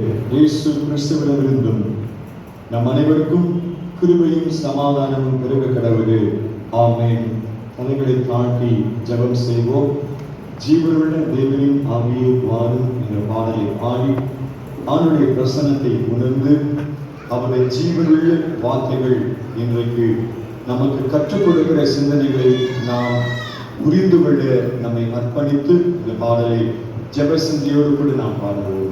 இயேசு கிறிஸ்துவிடமிருந்தும் நம் அனைவருக்கும் கிருபையும் சமாதானமும் பெருக கடவுள். ஆமேன். தலைகளை தாழ்த்தி ஜெபம் செய்வோம். ஜீவனுள்ள தேவனின் ஆவியை வாரும் என்ற பாடலை பாடி அவனுடைய பிரசன்னத்தை உணர்ந்து அவருடைய ஜீவனுள்ள வார்த்தைகள் இன்றைக்கு நமக்கு கற்றுக் கொடுக்கிற சிந்தனைகளை நாம் புரிந்து கொள்ள நம்மை அர்ப்பணித்து இந்த பாடலை ஜெப சிந்தியோடு கூட நாம் பாடுவோம்.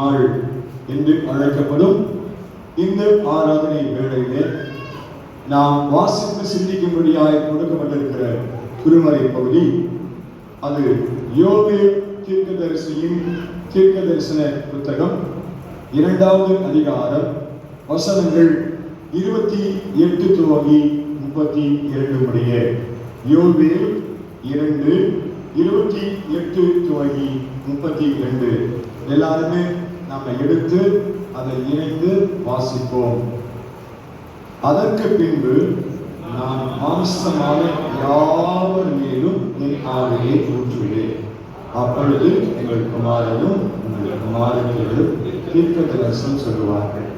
நாள் என்று அழைக்கப்படும் இந்த ஆராதனை வேளையிலே நாம் வாசித்து சிந்திக்கும்படியாய் கொடுக்கப்பட்டிருக்கிற திருமறை பகுதி அது யோவே தீர்க்கதரிசியின் தீர்க்க தரிசன புத்தகம் இரண்டாவது அதிகாரம் வசனங்கள் இருபத்தி எட்டு துவங்கி முப்பத்தி இரண்டு முடிய. யோவேல் இரண்டு இருபத்தி எட்டு துவங்கி முப்பத்தி ரெண்டு எல்லாருமே நம்ம எடுத்து அதை இணைந்து வாசிப்போம். அதற்கு பின்பு நான் மாம்சமான யாவர் மேலும் என் ஆவையை ஊற்றுவேன். அப்பொழுது எங்கள் குமாரனும் உங்கள் குமாரர்களும் தீர்க்க தரிசனம் சொல்லுவார்கள்.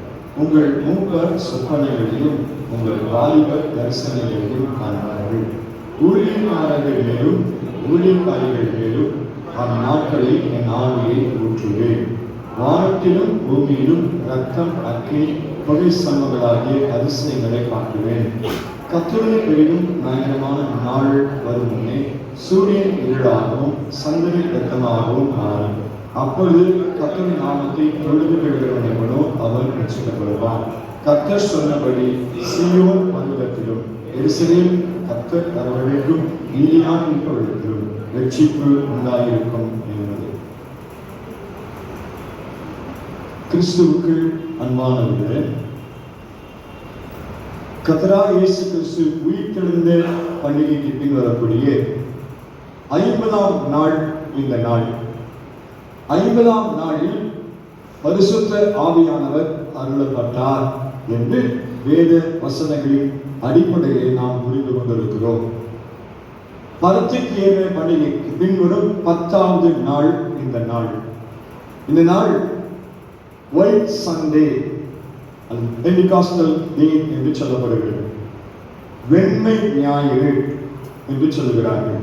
உங்கள் மூப்பர் சொப்பனைகளையும் உங்கள் வாலிபர் தரிசனங்களையும் காண்பார்கள். ஊழியக்காரர்கள் மேலும் ஊழியக்காரிகள் மேலும் அந்நாட்களில் என் ஆவையை ஊற்றுவேன். வானத்திலும் பூமியிலும் ரத்தம் அக்கி தொழிற்சங்கங்களாகிய அதிசயங்களை காட்டுவேன். கத்துரை பெரிதும் பயங்கரமான நாள் வரும் முன்னே சூரியன் இருளாகவும் சந்திரன் ரத்தமாகவும் மாறும். அப்பொழுது கத்தரின் நாமத்தை தொழுது கொள்கிறவன் எவனோ அவன் ரட்சிக்கப்படுவான். கத்தர் சொன்னபடி சியோன் பருவத்திலும் எரிசலில் கத்தர் தரவழைக்கும் நீதியான இருப்பவர்களுக்கும் ரட்சிப்பு உண்டாயிருக்கும் என்பது கிறிஸ்துவுக்கு அன்பானவர்களே கதரா இயேசு கிறிஸ்து உயிர்த்தெழுந்த பண்டிகைக்கு பின் வரக்கூடிய ஐம்பதாம் நாள் இந்த நாள். ஐம்பதாம் நாளில் பரிசுத்த ஆவியானவர் அருளப்பட்டார் என்று வேத வசனங்களின் அடிப்படையை நாம் புரிந்து கொண்டிருக்கிறோம். பருத்திக்கு ஏற பண்டிகைக்கு பின்வரும் பத்தாவது நாள் இந்த நாள். இந்த நாள் ஒயிட் சண்டே அது பெண்டிகாஸ்டல் டே என்று சொல்லப்படுகிறது. வெண்மை ஞாயிறு என்று சொல்லுகிறார்கள்.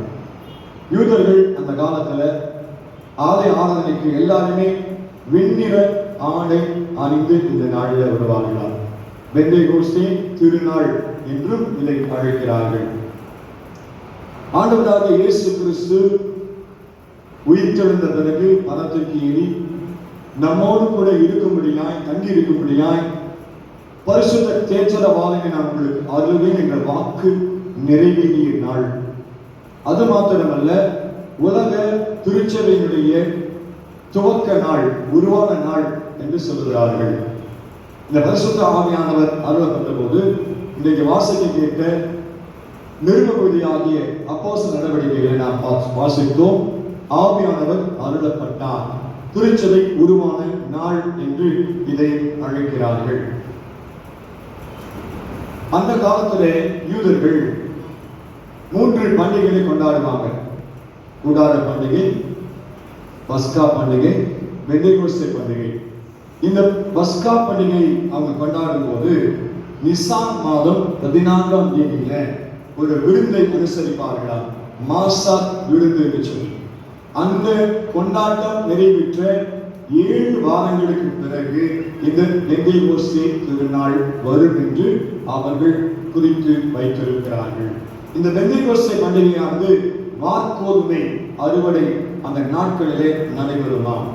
யூதர்கள் அந்த காலத்தில் ஆலய ஆராதனைக்கு எல்லாருமே வெண்ணிற ஆடை அணிந்து இந்த நாளில் வருவார்களாம். வெண்ணை கோஷ்டி திருநாள் என்றும் இதை அழைக்கிறார்கள். ஆண்டவராக இயேசு கிறிஸ்து உயிர்த்தெழுந்த பிறகு பணத்திற்கு ஏறி நம்மோடு கூட இருக்கும்படியாய் தங்கி இருக்கும்படியாய் பரிசுத்த தேற்றரவாதனை நான் உங்களுக்கு அதுவே எங்கள் வாக்கு நிறைவேறிய நாள். அது மாத்திரமல்ல உலக திருச்சபையினுடைய துவக்க நாள் உருவான நாள் என்று சொல்கிறார்கள் இந்த பரிசுத்த ஆவியானவர் அருளப்பட்ட போது இன்றைக்கு வாசிக்க கேட்ட ஆகிய அப்போச நடவடிக்கைகளை நாம் வா- வாசித்தோம். ஆவியானவர் அருளப்பட்டார். திருச்சபை உருவான நாள் என்று இதை அழைக்கிறார்கள். அந்த காலத்திலே யூதர்கள் மூன்று பண்டிகைகளை கொண்டாடுவாங்க. கூடார பண்டிகை பஸ்கா பண்டிகை பெந்தேகோஸ்தே பண்டிகை. இந்த பஸ்கா பண்டிகை அவங்க கொண்டாடும் போது நிசான் மாதம் பதினான்காம் தேதியில ஒரு விருந்தை அனுசரிப்பார்களாம். மாசா விருந்து என்று சொல்லி. அந்த கொண்டாட்டம் நிறைவேற்ற ஏழு வாரங்களுக்கு பிறகு இந்த பெந்தேகோஸ்தே திருநாள் வரும் என்று அவர்கள் குறித்து வைத்திருக்கிறார்கள். இந்த பெந்தேகோஸ்தே பண்டிகையானது வார்கோதுமை அறுவடை அந்த நாட்களிலே நடைபெறுமாம்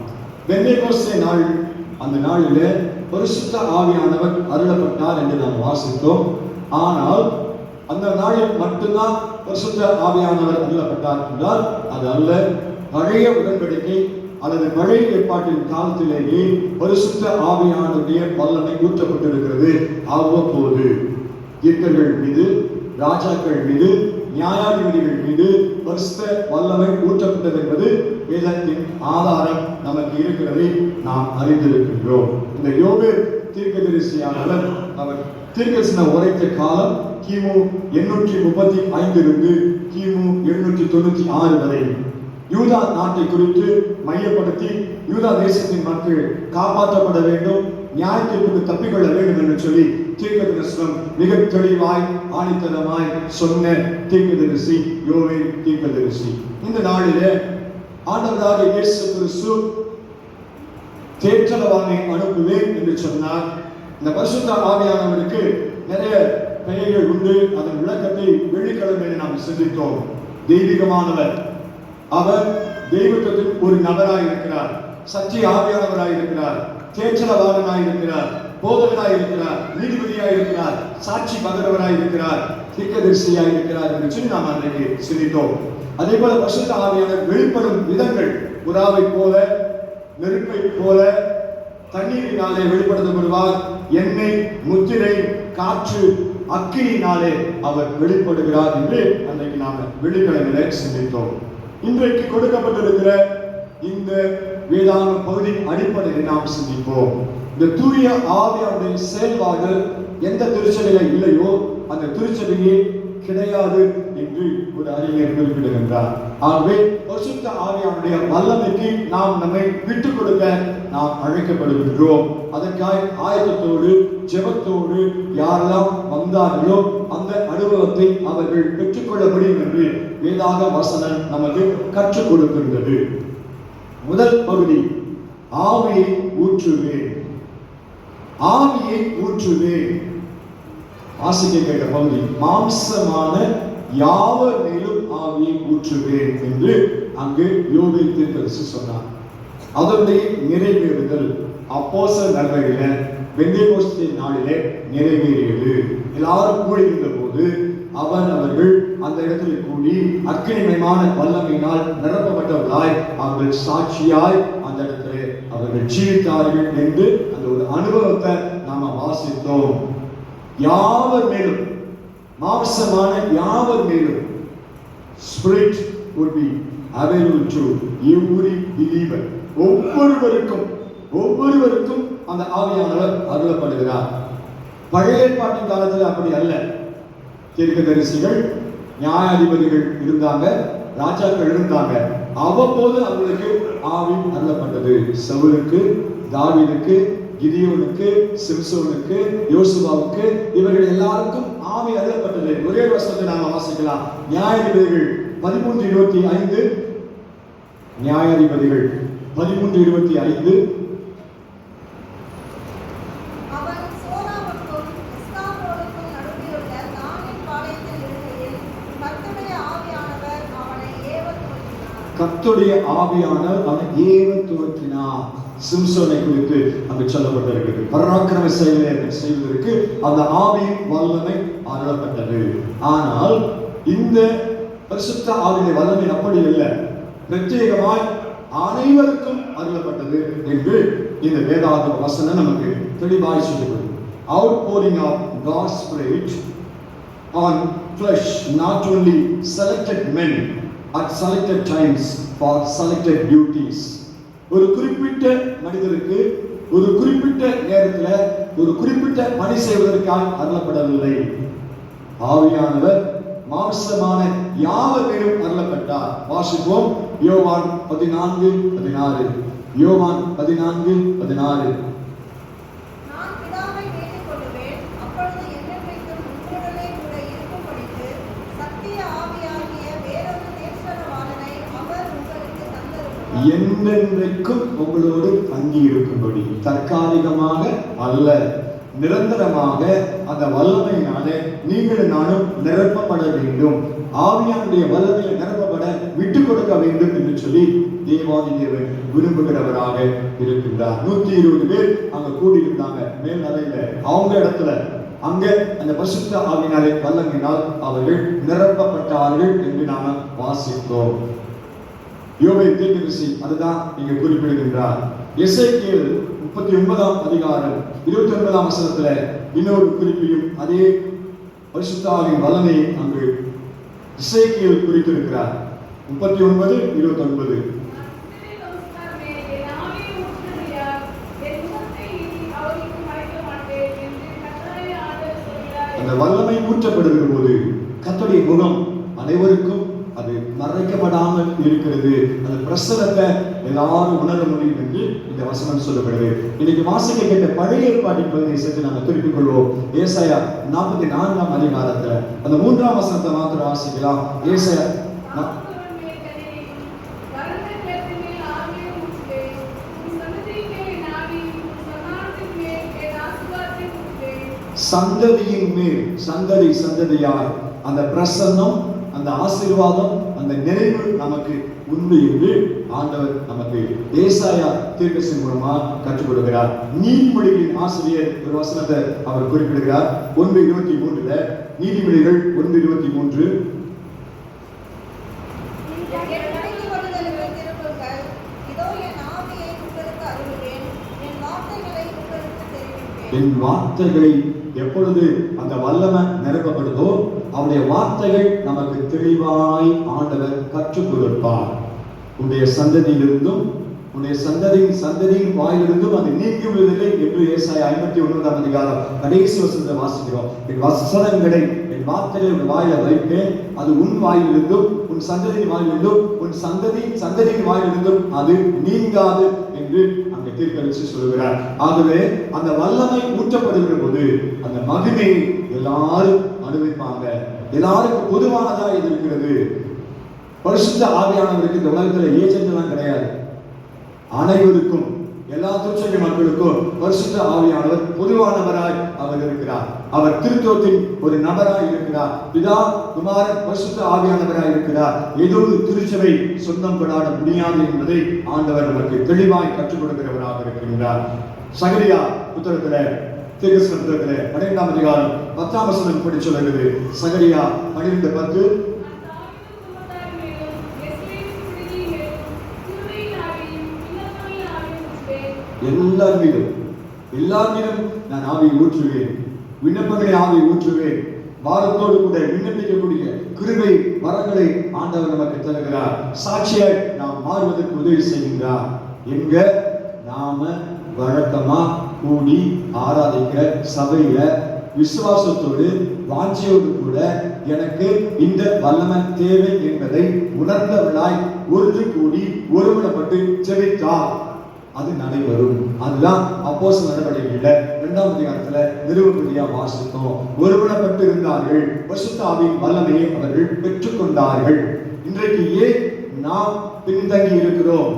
பெந்தேகோஸ்தே நாள் அந்த நாளிலே பரிசுத்த ஆவியானவர் அருளப்பட்டார் என்று நாம் வாசித்தோம். ஆனால் அந்த நாளில் மட்டும்தான் பரிசுத்த ஆவியானவர் அருளப்பட்டார் என்றால் அது அல்ல. பழைய உடன்படிக்கை அல்லது பழைய ஏற்பாட்டின் காலத்திலேயே பரிசுத்த ஆவியானுடைய பல்லனை ஊற்றப்பட்டிருக்கிறது. அவ்வப்போது தீர்க்கர்கள் மீது ராஜாக்கள் மீது நியாயாதிபதிகள் மீது பரிசுத்த வல்லமை ஊற்றப்பட்டது என்பது வேதத்தின் ஆதாரம் நமக்கு இருக்கிறதை நாம் அறிந்திருக்கின்றோம். இந்த யோகு தீர்க்கதரிசியானவர் அவர் தீர்க்கதரிசன உரைத்த காலம் கிமு எண்ணூற்றி முப்பத்தி ஐந்திலிருந்து கிமு எழுநூற்றி தொண்ணூற்றி ஆறு வரை. யூதா நாட்டை குறித்து மையப்படுத்தி யூதா தேசத்தின் மக்கள் காப்பாற்றப்பட வேண்டும் நியாயத்திற்கு தப்பிக்கொள்ள வேண்டும் என்று சொல்லி தீர்க்கதரிசனம் மிக தெளிவாய் ஆணித்தனமாய் சொன்ன தீர்க்கதரிசி யோவே தீர்க்கதரிசி. இந்த நாளிலே ஆண்டவராக இயேசு கிறிஸ்து தேற்றலவானை அனுப்புவேன் என்று சொன்னார். இந்த பரிசுத்த ஆவியானவருக்கு நிறைய பெயர்கள் உண்டு. அதன் விளக்கத்தை வெள்ளிக்கிழமை நாம் சிந்தித்தோம். தெய்வீகமானவர் அவர் தெய்வத்தின் ஒரு நபராய் இருக்கிறார் சத்திய ஆவியானவராய் இருக்கிறார் தேச்சலவாதனாய் இருக்கிறார் போதகனாய் இருக்கிறார் நீதிபதியாய் இருக்கிறார் சாட்சி பகரவராய் இருக்கிறார் தீர்க்கதரிசியாய் இருக்கிறார் என்று சொல்லி நாம் அன்றைக்கு சிந்தித்தோம். அதே போல பசுத்த ஆவியான வெளிப்படும் விதங்கள் புறாவை போல நெருப்பை போல தண்ணீரினாலே வெளிப்படுத்தப்படுவார். எண்ணெய் முத்திரை காற்று அக்கினினாலே அவர் வெளிப்படுகிறார் என்று அன்றைக்கு நாம் வெள்ளிக்கிழமையில சிந்தித்தோம். இன்றைக்கு கொடுக்கப்பட்டிருக்கிற இந்த வேதான பகுதி அடிப்படையில் நாம் சிந்திப்போம். இந்த தூய ஆவியாருடைய செயல்பாடு எந்த திருச்சபையில இல்லையோ அந்த திருச்சபையை கிடையாது என்று ஒரு அறிஞர் குறிப்பிடுகின்றார். ஆகவே பரிசுத்த ஆவியானுடைய வல்லமைக்கு நாம் நம்மை விட்டுக் கொடுக்க நாம் அழைக்கப்படுகின்றோம். அதற்காக ஆயத்தத்தோடு ஜெபத்தோடு யாரெல்லாம் வந்தார்களோ அந்த அனுபவத்தை அவர்கள் பெற்றுக்கொள்ள முடியும் என்று வேதாக வசனம் நமக்கு கற்றுக் கொடுக்கின்றது. முதல் பகுதி ஆவியை ஊற்றுவேன். ஆவியை ஊற்றுவேன். வாசிக்க கேட்ட பகுதி மாம்சமான யாவர் மேலும் ஆவியை ஊற்றுவேன் என்று அங்கு யோகி தீர்க்கரசு சொன்னார். அதனுடைய நிறைவேறுதல் அப்போச நகரில வெந்தேகோஸ்தே நாளிலே நிறைவேறியது. எல்லாரும் கூடுகின்ற போது அவன் அவர்கள் அந்த இடத்தில் கூடி அக்கினிமயமான வல்லமையினால் நிரப்பப்பட்டவர்களாய் அவர்கள் சாட்சியாய் அந்த இடத்துல அவர்கள் ஜீவித்தார்கள் என்று அந்த ஒரு அனுபவத்தை நாம வாசித்தோம். யாவர் மேலும் மாம்சமான யாவர் மேலும் spirit would be available to every believer. ஒவ்வொருவருக்கும் ஒவ்வொருவருக்கும் அந்த ஆவியானவர் அருளப்படுகிறார். பழைய ஏற்பாட்டின் காலத்தில் அப்படி அல்ல. தீர்க்கதரிசிகள் நியாயாதிபதிகள் இருந்தாங்க ராஜாக்கள் இருந்தாங்க. அவ்வப்போது அவங்களுக்கு ஆவி அருளப்பட்டது. சவுலுக்கு தாவிதுக்கு கிதியோனுக்கு சிம்சோனுக்கு யோசுவாவுக்கு இவர்கள் எல்லாருக்கும் ஆவி அருளப்பட்டது. ஒரே ஒரு வசனத்தை நாம வாசிக்கலாம். நியாயாதிபதிகள் பதிமூன்று இருபத்தி ஐந்து. நியாயாதிபதிகள் பதிமூன்று இருபத்தி ஐந்து. தானின் ஆவியானவர் அவனை ஏவன் துவக்கினார் சிம்சோனை குறித்து அங்கு சொல்லப்பட்டிருக்கிறது. பராக்கிரம செயலை செய்வதற்கு அந்த ஆவியின் வல்லமை அருளப்பட்டது. ஆனால் இந்த பரிசுத்த ஆவியின் வல்லமை அப்படி இல்லை பிரத்யேகமாய் அனைவருக்கும் அருளப்பட்டது என்று இந்த வேதாகம வசனம் நமக்கு தெளிவாய் சொல்லுகிறது. Outpouring of God's on flesh not only selected men at selected times for selected duties ஒரு குறிப்பிட்ட மனிதருக்கு ஒரு குறிப்பிட்ட நேரத்தில் ஒரு குறிப்பிட்ட பணி செய்வதற்காக அருளப்படவில்லை. ஆவியானவர் மாம்சமான யாவர் அருளப்பட்டார். வாசிப்போம். யோவான் பதினான்கு பதினாறு. யோவான் பதினான்கு பதினாறு. என்றென்றைக்கும் உங்களோடு தங்கி இருக்கும்படி தற்காலிகமாக அல்ல நிரந்தரமாக அந்த வல்லமையினாலே நீங்கள் நானும் நிரப்பப்பட வேண்டும். ஆவியானுடைய வல்லமையில் நிரப்பப்பட விட்டு கொடுக்க வேண்டும் என்று சொல்லி தேவாதி தேவன் விரும்புகிறவராக இருக்கின்றார். நூத்தி இருபது பேர் அங்க கூடி இருந்தாங்க மேல் அறையில அவங்க இடத்துல அங்க அந்த பரிசுத்த ஆவினாலே வல்லமையினால் அவர்கள் நிரப்பப்பட்டார்கள் என்று நாம வாசித்தோம். யோபை தீர்க்கதரிசி அதுதான் இங்க குறிப்பிடுகின்றார். எசேக்கியேல் முப்பத்தி ஒன்பதாம் அதிகாரம் இருபத்தி ஒன்பதாம் வசனத்துல இன்னொரு குறிப்பையும் அதே பரிசுத்தாவின் வல்லமையை அங்கு இசைக்கியல் குறித்திருக்கிறார். முப்பத்தி ஒன்பது இருபத்தி ஒன்பது அந்த வல்லமை ஊற்றப்படுகிற போது கத்தோடைய முகம் அனைவருக்கும் அது இருக்கிறது. அந்த பிரசனத்தை எல்லாரும் உணர முடியும் என்று இந்த வசனம் சொல்லப்படுது. இன்னைக்கு வாசிக்க கேட்ட பழைய ஏற்பாட்டின் பகுதியை சேர்த்து நாங்கள் திருப்பிக் கொள்வோம். ஏசாயா நாற்பத்தி நான்காம் அதிகாரத்துல அந்த மூன்றாம் வசனத்தை மாத்திரம் வாசிக்கலாம். ஏசாயா சந்ததியின் மேல் சந்ததி சந்ததியாய் அந்த பிரசன்னம் அந்த ஆசீர்வாதம் அந்த நிறைவு நமக்கு உண்டு என்று ஆண்டவர் நமக்கு ஏசாயா தீர்க்கசின் மூலமா கற்றுக் கொடுக்கிறார் நீதிமொழிகளின் ஆசிரியர் ஒரு வசனத்தை அவர் குறிப்பிடுகிறார். ஒன்று இருபத்தி மூன்றுல நீதிமொழிகள் ஒன்று இருபத்தி மூன்று. என் வார்த்தைகளை எப்பொழுது அந்த வல்லமை நிரப்பப்படுதோ அவருடைய வார்த்தைகள் நமக்கு தெளிவாய் ஆண்டவர் கற்றுக் கொடுப்பார். உன்னுடைய சந்ததியிலிருந்தும் உன்னுடைய சந்ததியின் சந்ததியின் வாயிலிருந்தும் அது நீங்குவதில்லை என்று ஏசாய ஐம்பத்தி ஒன்பதாம் அதிகாரம் கடைசி வசனத்தை வாசிக்கிறோம். என் வசனங்களை என் வார்த்தைகளை உன் வாயில வைப்பேன். அது உன் வாயிலிருந்தும் உன் சந்ததியின் வாயிலிருந்தும் உன் சந்ததியின் சந்ததியின் வாயிலிருந்தும் அது நீங்காது என்று அங்கே தீர்க்கரிசி சொல்கிறார் ஆகவே அந்த வல்லமை ஊற்றப்படுகிற போது அந்த மகிமை எல்லாரும் அனுபவிப்பாங்க. எல்லாருக்கும் பொதுவானதா இது இருக்கிறது. பரிசுத்த ஆவியானவருக்கு இந்த உலகத்துல ஏஜென்ட்லாம் கிடையாது. அனைவருக்கும் எல்லா திருச்சபை மக்களுக்கும் பரிசுத்த ஆவியானவர் பொதுவானவராய் அவர் இருக்கிறார். அவர் திருத்துவத்தின் ஒரு நபராய் இருக்கிறார். பிதா குமாரன் பரிசுத்த ஆவியானவராய் இருக்கிறார். ஏதோ ஒரு திருச்சபை சொந்தம் கொண்டாட முடியாது என்பதை ஆண்டவர் நமக்கு தெளிவாய் கற்றுக் கொடுக்கிறவராக இருக்கின்றார். சகரியா புத்தகத்துல திருக்கிருஷ்ண புத்தகத்துல பன்னிரெண்டாம் அதிகாரம் பத்தாம் வசனம் இப்படி சொல்லுகிறது சகரியா பன்னிரெண்டு பத்து. எல்லார் மீதும் எல்லார் மீதும் நான் ஆவியை ஊற்றுவேன். விண்ணப்பங்களை ஆவியை ஊற்றுவேன். வாரத்தோடு கூட விண்ணப்பிக்கக்கூடிய கிருபை வரங்களை ஆண்டவர் நமக்கு தருகிறார். சாட்சியாய் நாம் மாறுவதற்கு உதவி செய்கின்றார். எங்க? நாம வழக்கமாக கூடி ஆராதிக்க சபையில விசுவாசத்தோடு வாஞ்சியோடு கூட எனக்கு இந்த வல்லமை தேவை என்பதை உணர்ந்தவளாய் ஒன்று கூடி ஒருமனப்பட்டு செவித்தார் அது நடைபெறும். அதுதான் அப்போஸ் நடவடிக்கையில இரண்டாம் அதிகாரத்துல நிறுவப்படியா வாசித்தோம். ஒருமனப்பட்டு இருந்தார்கள். பசுத்தாவின் வல்லமையை அவர்கள் பெற்றுக்கொண்டார்கள். இன்றைக்கு ஏன் நாம் பின்தங்கி இருக்கிறோம்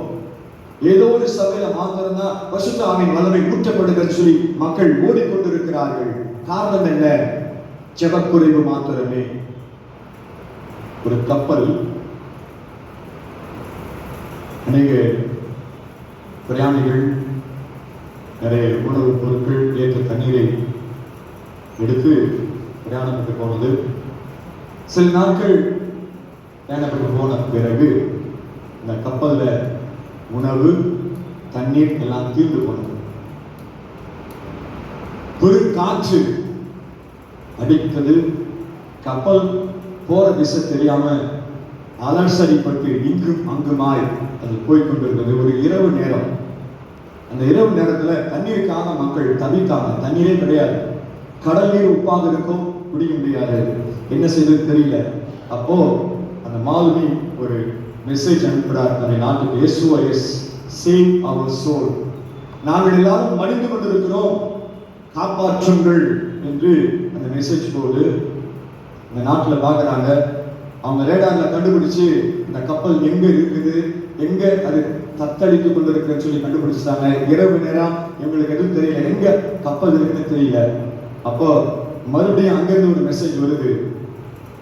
ஏதோ ஒரு சபையில மாத்திரம்தான் பசுத்தாவின் வல்லமை ஊற்றப்படுகிறது சொல்லி மக்கள் ஓடிக்கொண்டிருக்கிறார்கள். காரணம் என்ன? ஜெபக்குறைவு மாத்திரமே. ஒரு கப்பல் அநேக பிரயாணிகள் நிறைய உணவுப் பொருட்கள் ஏற்ற தண்ணீரை எடுத்து பிரயாணப்பட்டு போனது. சில நாட்கள் பிரயாணப்பட்டு போன பிறகு இந்த கப்பலில் உணவு தண்ணீர் எல்லாம் தீர்ந்து போனது பெரு காற்று அடித்தது கப்பல் போற திசை தெரியாம அலசடிப்பட்டு இங்கும் அங்குமாய் அது போய்க்கொண்டிருந்தது ஒரு இரவு நேரம். அந்த இரவு நேரத்தில் தண்ணீருக்காக மக்கள் தவித்தாங்க தண்ணீரே கிடையாது. கடல் நீர் உப்பாக இருக்கும். குடிக்க முடியாது. என்ன செய்வது தெரியல. அப்போ அந்த மாலுமி ஒரு மெசேஜ் அனுப்புறார் நம்ம நாட்டுக்கு எஸ் சேவ் அவர் சோல் நாங்கள் எல்லாரும் மடிந்து கொண்டிருக்கிறோம். காப்பாற்றுங்கள் என்று அந்த மெசேஜ் போடு இந்த நாட்டில் பார்க்குறாங்க. அவங்க ரேடாரில் கண்டுபிடிச்சு இந்த கப்பல் எங்கே இருக்குது? எங்கே அது தத்தளித்து கொண்டிருக்குன்னு சொல்லி கண்டுபிடிச்சிட்டாங்க. இரவு நேரம் எங்களுக்கு எதுவும் தெரியல. எங்கே கப்பல் இருக்குன்னு தெரியல. அப்போ மறுபடியும் அங்கேருந்து ஒரு மெசேஜ் வருது.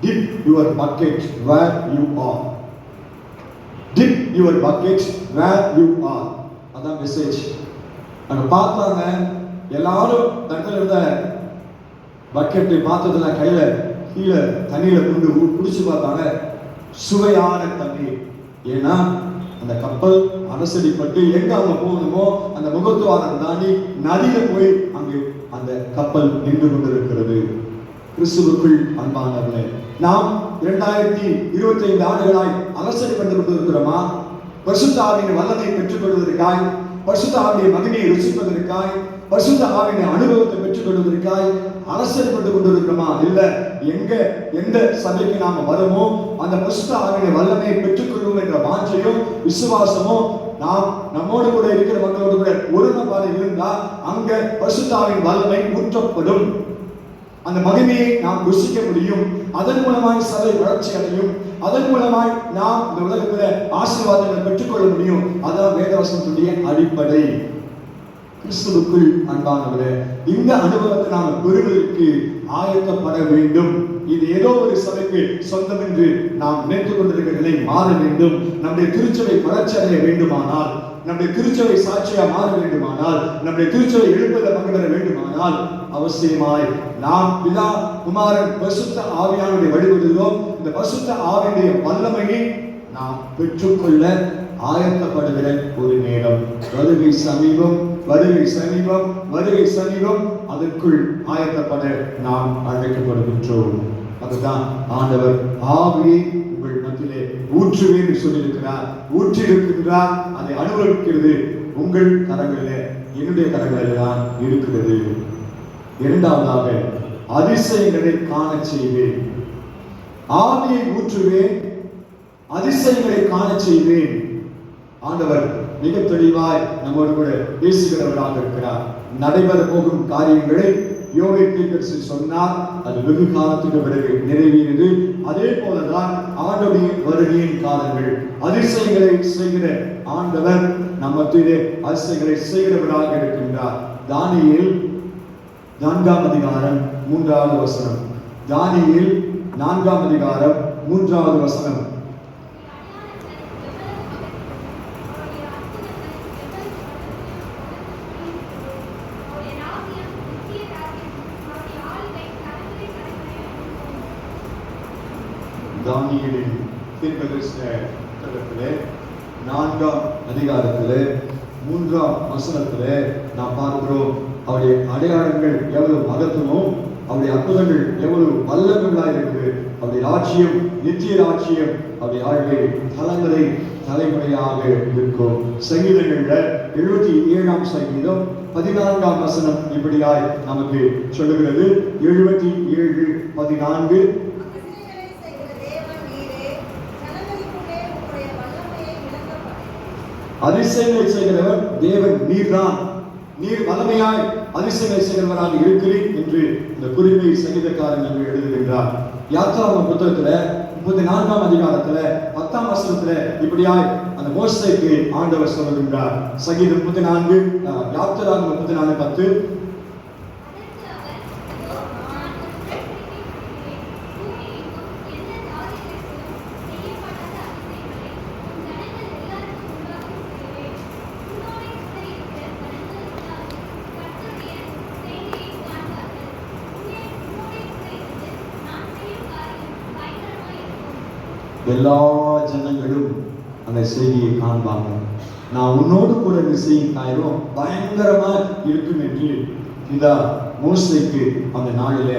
Dip your bucket where you are dip your bucket where you are அதான் மெசேஜ் அங்க பார்த்தாங்க எல்லாரும் தங்கள் இருந்த பக்கெட்டு பார்த்ததுல கையில கீழே தண்ணியில கொண்டு குடிச்சு பார்த்தாங்க. சுவையான தண்ணீர். ஏன்னா அந்த கப்பல் அரசடிப்பட்டு எங்க அவங்க போகணுமோ அந்த முகத்துவாரம் தாண்டி நதியில போய் அங்கு அந்த கப்பல் நின்று கொண்டிருக்கிறது. கிறிஸ்துவுக்குள் அன்பானவர்களே நாம் இரண்டாயிரத்தி இருபத்தி ஐந்து ஆண்டுகளாய் அலசடிப்பட்டு கொண்டிருக்கிறோமா பரிசுத்த ஆவியின் வல்லமை பெற்றுக் கொள்வதற்காய் பரிசுத்த ஆவியின் மகிமையை ருசிப்பதற்காய் பரிசுத்த ஆவியின் அனுபவத்தை பெற்றுக் கொள்வதற்காய் அரசப்பட்டு கொண்டிருக்கிறோமா? இல்ல எங்க எந்த சபைக்கு நாம வரமோ அந்த பரிசுத்த ஆவியின் வல்லமையை பெற்றுக்கொள்வோம் என்ற வாஞ்சையும் விசுவாசமும் நாம் நம்மோடு கூட இருக்கிற மக்களோடு கூட ஒருமைப்பாடு இருந்தால் அங்க பரிசுத்தாவின் வல்லமை ஊற்றப்படும். அந்த மகிமையை நாம் ருசிக்க முடியும். அதன் மூலமாய் சபை வளர்ச்சி அடையும். அதன் மூலமாய் நாம் இந்த உலகத்துல ஆசீர்வாதங்களை பெற்றுக்கொள்ள முடியும். அதான் வேதவசனத்துடைய அடிப்படை. கிறிஸ்துவுக்குள் அன்பானவரே இந்த அனுபவத்தை நாம் பெறுவதற்கு ஆயத்தப்பட வேண்டும். இது ஏதோ ஒரு சபைக்கு சொந்தம் என்று நாம் நினைத்துக் கொண்டிருக்கிறதை மாற வேண்டும். நம்முடைய திருச்சபை வளர்ச்சி அடைய வேண்டுமானால் நம்முடைய திருச்சபை சாட்சியாக மாற வேண்டுமானால் நம்முடைய திருச்சபை எழுப்பதில் பங்கு பெற வேண்டுமானால் அவசியமாய் நாம் பிதா குமாரன் பசுத்த ஆவியானுடைய வழிபடுகிறோம். இந்த பசுத்த ஆவியுடைய வல்லமையை நாம் பெற்றுக்கொள்ள ஆயத்தப்படுகிற ஒரு நேரம். வருகை சமீபம் வருகை சமீபம் வருகை சமீபம் அதற்குள் ஆயத்தப்பட நாம் அழைக்கப்படுகின்றோம். அதுதான் ஆண்டவர் ஆவியை உங்கள் இடத்திலே ஊற்றுவேன் என்று சொல்லியிருக்கிறார். ஊற்றி இருக்கின்றார் அதை அனுபவிக்கிறது உங்கள் கரங்களிலே. என்னுடைய கரங்களில் தான் இருக்கிறது. இரண்டாவதாக அதிசயங்களை காண செய்வேன். ஆவியை ஊற்றுவேன். அதிசயங்களை காண செய்வேன். ஆண்டவர் மிக தெளிவாய் நம்மோடு கூட பேசுகிறவராக இருக்கிறார். நடைபெற போகும் காரியங்களை யோகை தீர்க்கரசு சொன்னார் அது வெகு காலத்துக்கு பிறகு நிறைவேறியது. அதே போலதான் ஆண்டவருடைய வருகையின் காலங்கள். அதிசயங்களை செய்கிற ஆண்டவர் நம்ம அதிசயங்களை செய்கிறவராக இருக்கின்றார். தானியில் நான்காம் அதிகாரம் மூன்றாவது வசனம். தானியில் நான்காம் அதிகாரம் மூன்றாவது வசனம். தீர்க்கதரிசன புத்தகத்திலே நான்காம் அதிகாரத்திலே மூன்றாம் வசனத்திலே நாம் பார்க்கிறோம் அவருடைய அடையாளங்கள் எவ்வளவு மகத்துவம் அவருடைய அற்புதங்கள் எவ்வளவு வல்லமைகளாக இருக்கு அவருடைய ராட்சியம் நித்திய ராட்சியம் அவருடைய ஆழ்வை தலைமுறை தலைமுறையாக இருக்கும். சங்கீதங்கள்ல எழுபத்தி ஏழாம் சங்கீதம் பதினான்காம் வசனம் இப்படியாய் நமக்கு சொல்லுகிறது. எழுபத்தி ஏழு பதினான்கு அதிசயங்களை செய்கிற தேவன் நீரே ஜனங்களுக்குள்ளே உம்முடைய வல்லமையை விளங்கப்படும் அதிசயங்களை செய்கிறவர் தேவன் நீர்தான். நீர் வல்லமையாய் அதிசயங்களை செய்கிறவராக இருக்கிறேன் என்று இந்த குறிப்பை சங்கீதக்காரன் என்று எழுதுகின்றார். யாத்ராம புத்தகத்துல முப்பத்தி நான்காம் அதிகாரத்துல பத்தாம் வசனத்துல இப்படியாய் அந்த மோசைக்கு ஆண்டவர் சொல்லுகின்றார். சங்கீதம் முப்பத்தி நான்கு அஹ், முப்பத்தி நான்கு பத்து எல்லா ஜனங்களும் அந்த செய்தியை காண்பாங்க. நான் உன்னோடு கூட இந்த செய்தி காயிரும் பயங்கரமா இருக்கும் என்று இந்த மோசைக்கு அந்த நாளில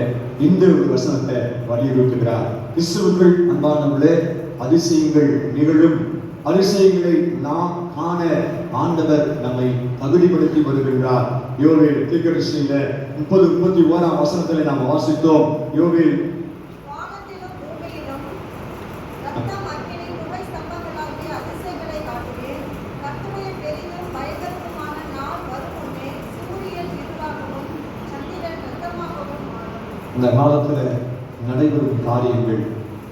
இந்த ஒரு வசனத்தை வலியுறுத்துகிறார். கிறிஸ்துவுக்குள் அன்பானவர்களே அதிசயங்கள் நிகழும். அதிசயங்களை நாம் காண ஆண்டவர் நம்மை தகுதிப்படுத்தி வருகின்றார். யோவேல் தீர்க்கதரிசியில முப்பது முப்பத்தி ஓராம் வசனத்திலே நாம் வாசித்தோம். யோவேல் வானத்திலும் பூமியிலும் ரத்தம் அக்கினி புகை ஸ்தம்பங்களாகிய அதிசயங்களை காட்டுவேன் கர்த்தருடைய பெரிதும் பயங்கரமுமான நாள் வரும் முன்னே சூரியன் இருளாகவும் சந்திரன் ரத்தமாகவும் மாறும் இந்த காலத்தில் நடைபெறும் காரியங்கள்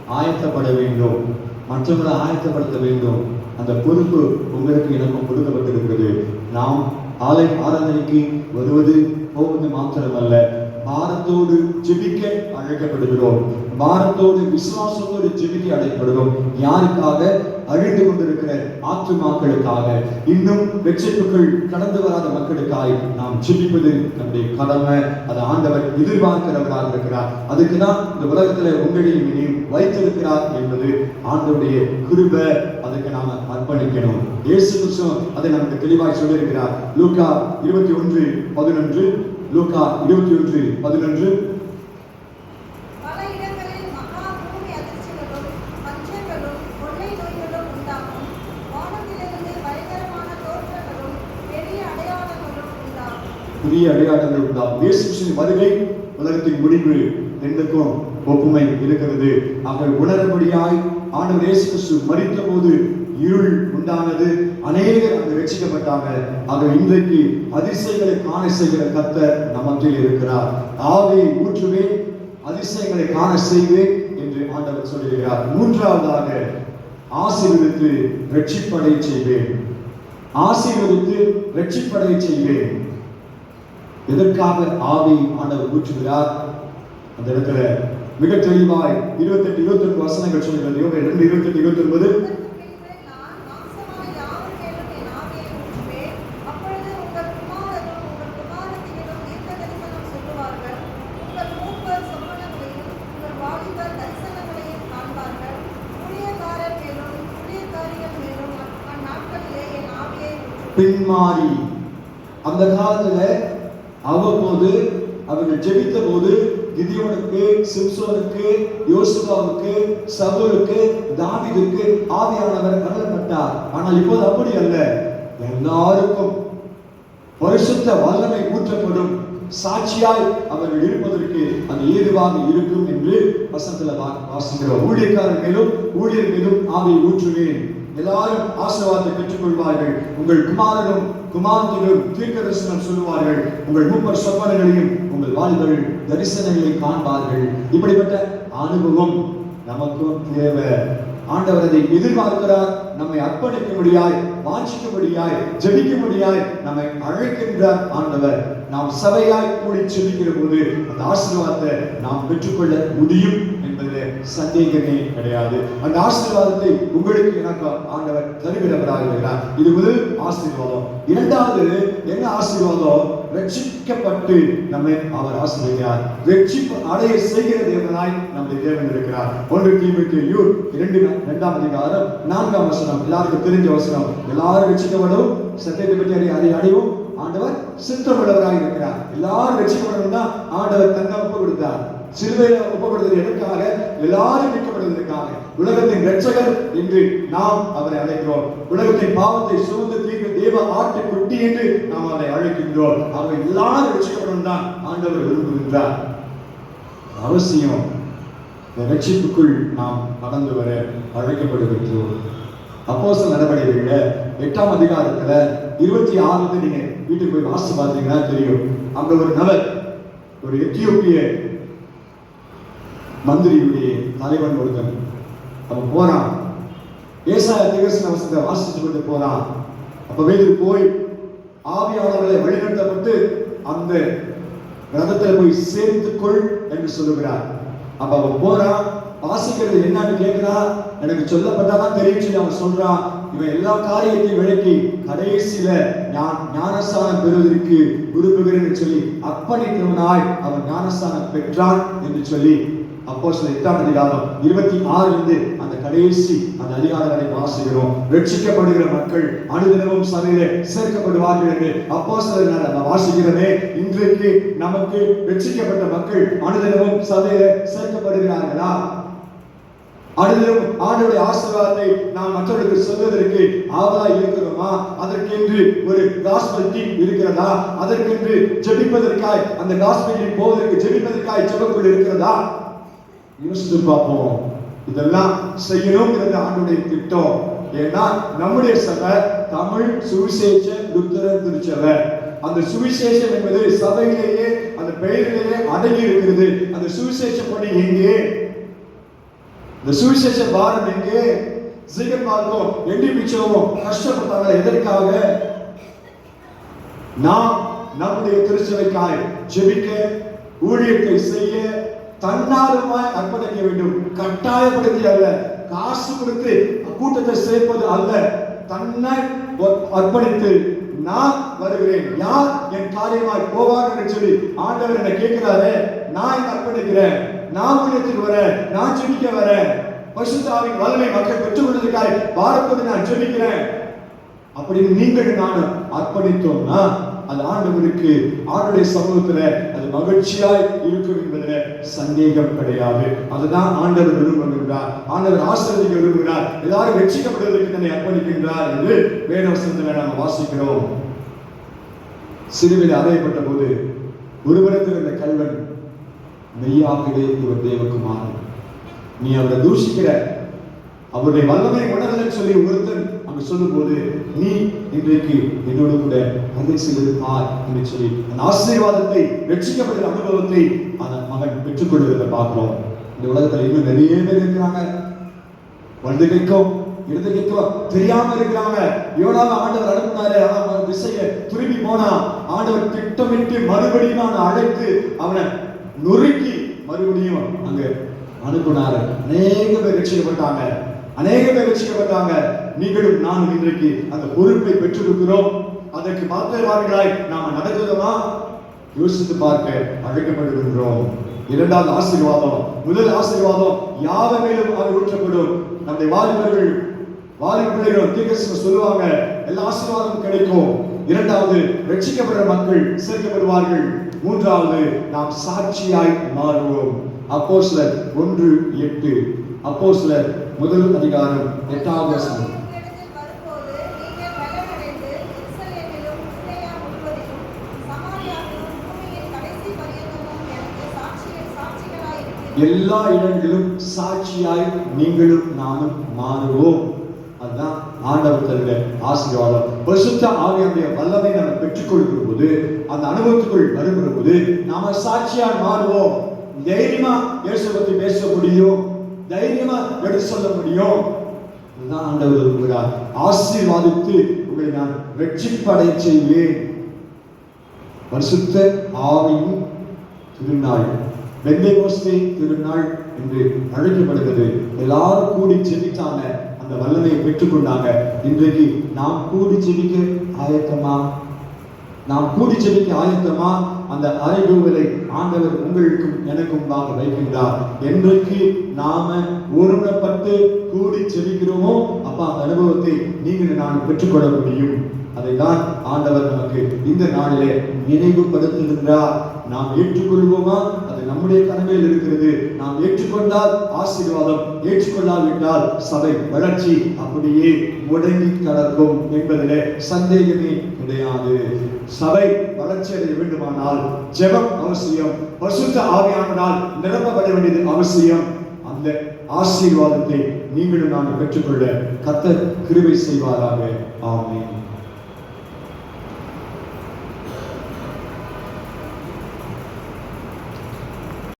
ஆயத்தப்பட வேண்டும். மற்றவர்களை ஆயத்தப்படுத்த வேண்டும். அந்த பொறுப்பு உங்களுக்கு எனக்கும் கொடுக்கப்பட்டிருக்கிறது. நாம் ஆலை ஆராதனைக்கு வருவது போவது மாத்திரமல்ல. பாரத்தோடு ஜெபிக்க அழைக்கப்படுகிறோம். பாரத்தோடு விசுவாசத்தோடு ஜெபிக்க அழைக்கப்படுகிறோம். யாருக்காக? அழிந்து கொண்டிருக்கிற ஆத்துமாக்களுக்காக. இன்னும் வெற்றிப்புகள் கடந்து வராத மக்களுக்காய் நாம் ஜெபிப்பது நம்முடைய கடமை. அதை ஆண்டவர் எதிர்பார்க்கிறவராக இருக்கிறார். அதுக்கு தான் இந்த உலகத்துல உங்களையும் இனியும் வைத்திருக்கிறார் என்பது ஆண்டவருடைய கிருபை. அதுக்கு நாம அர்ப்பணிக்கணும். இயேசு கிறிஸ்து அதை நமக்கு தெளிவாய் சொல்லியிருக்கிறார். லூக்கா இருபத்தி ஒன்று பதினொன்று. லூக்கா இருபத்தி ஒன்று பதினொன்று. புதிய அடையாளங்கள் உண்டாகும். இயேசு கிறிஸ்துவின் வருகை உலகத்தின் முடிவு ரெண்டுக்கும் ஒப்புமை இருக்கிறது. அவர்கள் உணரபடியாய் ஆண்டவர் இயேசு மறித்த போது இருள் உண்டானது. அநேகர் அங்கு ரட்சிக்கப்பட்டாங்க. ஆக இன்றைக்கு அதிசயங்களை காண செய்கிற கத்தர் நமத்தில் இருக்கிறார். ஆவியை ஊற்றுவேன் அதிசயங்களை காண செய்வேன் என்று ஆண்டவர் சொல்லுகிறார். மூன்றாவதாக ஆசீர்வதித்து ரட்சிப்படை செய்வேன். ஆசீர்வதித்து ரட்சிப்படை செய்வேன். எதற்காக ஆவி ஆண்டவர் ஊற்றுகிறார்? அந்த இடத்துல மிக தெளிவாய் இருபத்தெட்டு இருபத்தெட்டு வசனங்கள் சொல்லுகிறது. யோகா இருபத்தெட்டு இருபத்தி ஒன்பது பின்பு நான் மாம்சமான யாவர் மேலும் என் ஆவியை ஊற்றுவேன். அப்பொழுது உங்கள் குமாரரும் உங்கள் குமாரத்திகளும் தீர்க்கதரிசனம் சொல்லுவார்கள். உங்கள் மூப்பர் சொப்பனங்களையும் உங்கள் வாலிபர் தரிசனங்களையும் காண்பார்கள். ஊழியக்காரர் மேலும் ஊழியக்காரிகள் மேலும் அந்~ அந்நாட்களிலே என் ஆவியை பின்மாறி. அந்த காலத்துல அவ்வப்போது அவர்கள் ஜெபித்த போது கிதியோனுக்கு சிம்சோனுக்கு யோசுவாவுக்கு சவுலுக்கு தாவிதுக்கு ஆவியானவர் கடலப்பட்டார் ஆனால் இப்போது அப்படி அல்ல. எல்லாருக்கும் பரிசுத்த வல்லமை ஊற்றப்படும் சாட்சியாய் அவர்கள் இருப்பதற்கு அது ஏதுவாக இருக்கும் என்று வசனத்துல வாசிக்கிறோம். ஊழியக்காரர் மேலும் ஊழியர் மீதும் ஆவியை ஊற்றுவேன். எல்லாரும் ஆசீர்வாதத்தை பெற்றுக்கொள்வார்கள். உங்கள் குமாரனும் குமாரத்திலும் தீர்க்க தரிசனம் சொல்லுவார்கள். உங்கள் மூப்பர் சொப்பனங்களையும் உங்கள் வாழ்கள் தரிசனங்களை காண்பார்கள். இப்படிப்பட்ட அனுபவம் நமக்கும் தேவை. ஆண்டவர் அதை எதிர்பார்க்கிறார். நம்மை அர்ப்பணிக்கும்படியாய் வாஞ்சிக்கும்படியாய் ஜெபிக்கும்படியாய் நம்மை அழைக்கின்றார் ஆண்டவர். நாம் சபையாய் கூடி ஜெபிக்கிற போது அந்த ஆசீர்வாதத்தை நாம் பெற்றுக்கொள்ள முடியும். என்பதில் சந்தேகமே கிடையாது. அந்த ஆசீர்வாதத்தை உங்களுக்கு எனக்கு ஆண்டவர் தருகிறவராக இருக்கிறார். இது முதல் ஆசீர்வாதம். இரண்டாவது என்ன ஆசீர்வாதம்? ரட்சிக்கப்பட்டு நம்மை அவர் ஆசீர்வதிக்கிறார். ரட்சிப்பு அடைய செய்கிற தேவனாய் நம்முடைய தேவன் இருக்கிறார். ஒன்று தீமுக்கு யூர் இரண்டு இரண்டாம் அதிகாரம் நான்காம் வசனம். எல்லாருக்கும் தெரிஞ்ச வசனம். எல்லாரும் ரட்சிக்கப்படும். சத்தியத்தை பற்றி அறிய அதை அடையும் ஆண்டவர் சித்தமுள்ளவராக இருக்கிறார். எல்லாரும் ரட்சிக்கப்படணும் தான் ஆண்டவர் தன்னை கொடுத்தார். சிலுவையில ஒப்பு கொடுத்தது எதற்காக? எல்லாரும் மீட்கப்படுவதற்காக உலகத்தின் ரட்சகர் என்று நாம் அவரை அழைக்கிறோம். உலகத்தின் பாவத்தை சுமந்து தீர்க்க தேவ ஆட்டு குட்டி என்று நாம் அவரை அழைக்கின்றோம். அவர் எல்லாரும் ரட்சிக்கப்படும் தான் ஆண்டவர் விரும்புகின்றார். அவசியம் இந்த ரட்சிப்புக்குள் நாம் கடந்து வர அழைக்கப்படுகின்றோம். அப்போஸ்தல நடவடிக்கைகள்ல எட்டாம் அதிகாரத்துல இருபத்தி ஆறுல நீங்க வீட்டுக்கு போய் வாசித்து பார்த்தீங்கன்னா தெரியும். அங்க ஒரு நபர் ஒரு எத்தியோப்பிய மந்திரியுடைய தலைவன் ஒருத்தன். அவன் போறான். ஏசாய திகர்சன வசத்தை வாசித்து கொண்டு போறான். அப்ப இது போய் ஆவியாளர்களை வழிநடத்தப்பட்டு அந்த ரதத்தில் போய் சேர்த்துக்கொள் என்று சொல்லுகிறார். அப்ப அவன் போறான். வாசிக்கிறது என்னன்னு கேட்கிறா எனக்கு சொல்லப்பட்டாதான் தெரியும் சொல்லி அவன் சொல்றான். இவன் எல்லா காரியத்தையும் விளக்கி கடைசியில ஞான ஞானஸ்தானம் பெறுவதற்கு விரும்புகிறேன் சொல்லி அர்ப்பணித்தவனாய் அவன் ஞானஸ்தானம் பெற்றான் என்று சொல்லி அப்போ சில எட்டாம் அதிகாரம் இருபத்தி ஆறிலிருந்து அந்த கடைசி அந்த அதிகாரங்களை வரை வாசிக்கிறோம். ரட்சிக்கப்படுகிற மக்கள் அனுதினமும் சபையில சேர்க்கப்படுவார்கள் என்று அப்போ நம்ம வாசிக்கிறோமே. இன்றைக்கு நமக்கு ரட்சிக்கப்பட்ட மக்கள் அனுதினமும் சபையில சேர்க்கப்படுகிறார்களா? அனுதினம் ஆண்டவருடைய ஆசீர்வாதத்தை நாம் மற்றவர்களுக்கு சொல்வதற்கு ஆவலா இருக்கிறோமா? அதற்கென்று ஒரு காஸ்பல் டீம் இருக்கிறதா? அதற்கென்று ஜெபிப்பதற்காய் அந்த காஸ்பலில் போவதற்கு ஜெபிப்பதற்காய் ஜெபக்குள் இருக்கிறதா? யோசித்து பார்ப்போம். இதெல்லாம் செய்யணுங்கிறது ஆண்டுடைய திட்டம். ஏன்னா நம்முடைய சபை தமிழ் சுவிசேஷ லுத்தர திருச்சபை. அந்த சுவிசேஷம் என்பது சபையிலேயே அந்த பெயரிலேயே அடங்கி இருக்கிறது. அந்த சுவிசேஷ பணி எங்கே? இந்த சுவிசேஷ பாரம் எங்கே? சீக்கிரம் பார்த்தோம் எண்ணி பிச்சவும் கஷ்டப்பட்டாங்க. எதற்காக? நாம் நம்முடைய திருச்சபைக்காய் ஜெபிக்க ஊழியத்தை செய்ய தன்னார்வமாய் அர்ப்பணிக்க வேண்டும். கட்டாயப்படுத்தி அல்ல. காசு கொடுத்து கூட்டத்தை சேர்ப்பது அல்ல. தன்னை அர்ப்பணித்து நான் வருகிறேன். யார் என் காரியமாய் போவார் என்று சொல்லி ஆண்டவர் என்ன கேட்கிறாரு நான் அர்ப்பணிக்கிறேன். நான் ஊழியத்துக்கு வரேன். நான் ஜெபிக்க வரேன். பசுத்தாவின் வல்லமை மக்கள் பெற்றுக் கொள்வதற்காக பாரப்பது நான் ஜெபிக்கிறேன். அப்படின்னு நீங்கள் நானும் அர்ப்பணித்தோம்னா அது ஆண்டவருக்கு ஆண்டுடைய சமூகத்துல மகிழ்ச்சியாய் இருக்கும் என்பதில் சந்தேகம் கிடையாது. அதுதான் ஆண்டவர் விரும்புகிறார் ஆண்டவர் ஆசிரியர் விரும்புகிறார். எல்லாரும் ரட்சிக்கப்படுவதற்கு தன்னை அர்ப்பணிக்கின்றார் என்று வேதவசனத்துல நாம் வாசிக்கிறோம். சிறுவில் அறையப்பட்ட போது ஒருவரத்தில் இருந்த கல்வன் மெய்யாகவே இவர் தேவகுமாரன். நீ அவரை தூஷிக்கிற. அவருடைய வல்லமை உணர்தல் சொல்லி ஒருத்தன் அப்படி சொல்லும்போது நீ இன்றைக்கு என்னோடு கூட வந்து செல்லிருப்பார் என்று சொல்லி அந்த ஆசீர்வாதத்தை வெற்றிக்கப்படுகிற அனுபவத்தை அந்த மகன் பெற்றுக்கொள்வதை பார்க்கிறோம். இந்த உலகத்தில் இன்னும் நிறைய பேர் இருக்கிறாங்க. வலது கைக்கும் இடது கைக்கும் தெரியாம இருக்கிறாங்க. எவ்வளவு ஆண்டவர் அனுப்புனாரு ஆனா அவன் திசைய திரும்பி போனா ஆண்டவர் திட்டமிட்டு மறுபடியும் நான் அழைத்து அவனை நொறுக்கி மறுபடியும் அங்க அனுப்புனாரு. அநேக பேர் ரசிக்கப்பட்டாங்க அநேக பேர் ரசிக்கப்பட்டாங்க நீங்களும் நானும் இன்றைக்கு அந்த பொறுப்பை பெற்றிருக்கிறோம். அதற்கு மாத்திரவார்களாய் நாம நடக்கிறோமா? யோசித்து பார்க்க அழைக்கப்படுகின்றோம். இரண்டாவது ஆசீர்வாதம். முதல் ஆசீர்வாதம் யாவையிலும் மேலும் அவர் ஊற்றப்படும் நம்முடைய வாலிபர்கள் வாலி பிள்ளைகளும் தீர்க்கதரிசனம் சொல்லுவாங்க எல்லா ஆசீர்வாதமும் கிடைக்கும். இரண்டாவது ரட்சிக்கப்படுற மக்கள் சேர்க்கப்படுவார்கள். மூன்றாவது நாம் சாட்சியாய் மாறுவோம். அப்போ சிலர் ஒன்று எட்டு. அப்போ சிலர் முதல் அதிகாரம் எட்டாவது வசனம். எல்லா இடங்களிலும் சாட்சியாய் நீங்களும் நானும் மாறுவோம். அதுதான் ஆண்டவர் தருகிற ஆசீர்வாதம். பரிசுத்த ஆவியானுடைய வல்லமை நம்ம பெற்றுக்கொள்கிற போது அந்த அனுபவத்துக்குள் வருகிற போது நாம சாட்சியாய் மாறுவோம். தைரியமா இயேசு பேச முடியும். தைரியமா எடுத்து சொல்ல முடியும். அதுதான் ஆண்டவர் விரும்புகிறார் ஆசீர்வாதித்து உங்களை நான் வெற்றிப்படை செய்வேன். பரிசுத்த ஆவியின் திருநாள். பெந்தைகோஸ்தே திருநாள் என்று அழைக்கப்படுகிறது. எல்லாரும் கூடி செபித்தாங்க. அந்த வல்லமையை பெற்றுக்கொண்டாங்க. இன்றைக்கு நாம் கூடி செபிக்க ஆயத்தமா? நாம் கூடி செபிக்க ஆயத்தமா? அந்த அறிவுகளை ஆண்டவர் உங்களுக்கும் எனக்கும் வாங்க வைக்கின்றார். என்றைக்கு நாம ஒருமுகப்பட்டு கூடி செபிக்கிறோமோ அப்ப அந்த அனுபவத்தை நீங்கள் நான் பெற்றுக்கொள்ள முடியும். அதைதான் ஆண்டவர் நமக்கு இந்த நாளிலே நினைவுபடுத்துகின்றார். நாம் ஏற்றுக்கொள்வோமா? நம்முடைய கடமையில் இருக்கிறது. நாம் ஏற்றுக்கொண்டால் ஆசீர்வாதம் ஏற்றுக்கொள்ளாவிட்டால் சபை வளர்ச்சி அப்படியே முடங்கி கடக்கும் என்பதிலே சந்தேகமே கிடையாது. சபை வளர்ச்சி அடைய வேண்டுமானால் ஜெபம் அவசியம் பசுத்த ஆவியானால் நிரப்பப்பட வேண்டியது அவசியம். அந்த ஆசீர்வாதத்தை நீங்களும் நான் பெற்றுக்கொள்ள கத்த கிருவை செய்வாராக. ஆமென்.